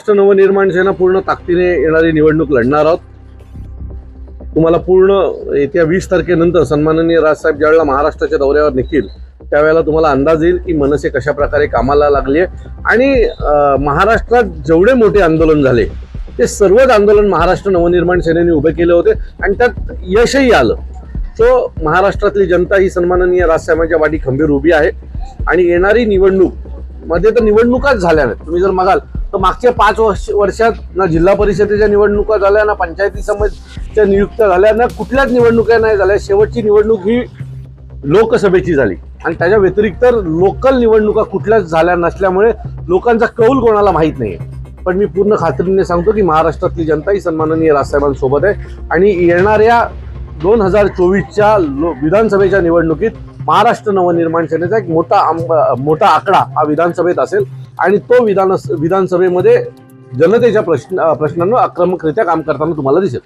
महाराष्ट्र नवनिर्माण सेना पूर्ण ताकदीने येणारी निवडणूक लढणार आहोत. तुम्हाला पूर्ण येत्या वीस तारखेनंतर सन्माननीय राजसाहेब ज्यावेळेला महाराष्ट्राच्या दौऱ्यावर निघतील त्यावेळेला तुम्हाला अंदाज येईल की मनसे कशा प्रकारे कामाला लागली आहे आणि महाराष्ट्रात जेवढे मोठे आंदोलन झाले ते सर्वच आंदोलन महाराष्ट्र नवनिर्माण सेनेने उभे केले होते आणि त्यात यशही आलं. तो महाराष्ट्रातली जनता ही सन्माननीय राजसाहेबांच्या वाटी खंबीर उभी आहे. आणि येणारी निवडणूकमध्ये तर निवडणुकाच झाल्या नाहीत. तुम्ही जर मागाल तर मागच्या पाच वर्ष वर्षात ना जिल्हा परिषदेच्या निवडणुका झाल्या ना पंचायती समितीच्या नियुक्त्या झाल्या ना कुठल्याच निवडणुका नाही झाल्या. शेवटची निवडणूक ही लोकसभेची झाली. आणि त्याच्या व्यतिरिक्त लोकल निवडणुका कुठल्याच झाल्या नसल्यामुळे लोकांचा कौल कोणाला माहीत नाही पण मी पूर्ण खात्रीने सांगतो की महाराष्ट्रातली जनता ही सन्माननीय राजसाहेबांसोबत आहे. आणि येणाऱ्या दोन हजार चोवीसच्या लो विधानसभेच्या निवडणुकीत महाराष्ट्र नवनिर्माण सेनेचा एक मोठा आंब मोठा आकडा हा विधानसभेत असेल. आणि तो विधान विधानसभेमध्ये जनतेच्या प्रश्न प्रश्नांवर आक्रमकरित्या काम करताना तुम्हाला दिसेल.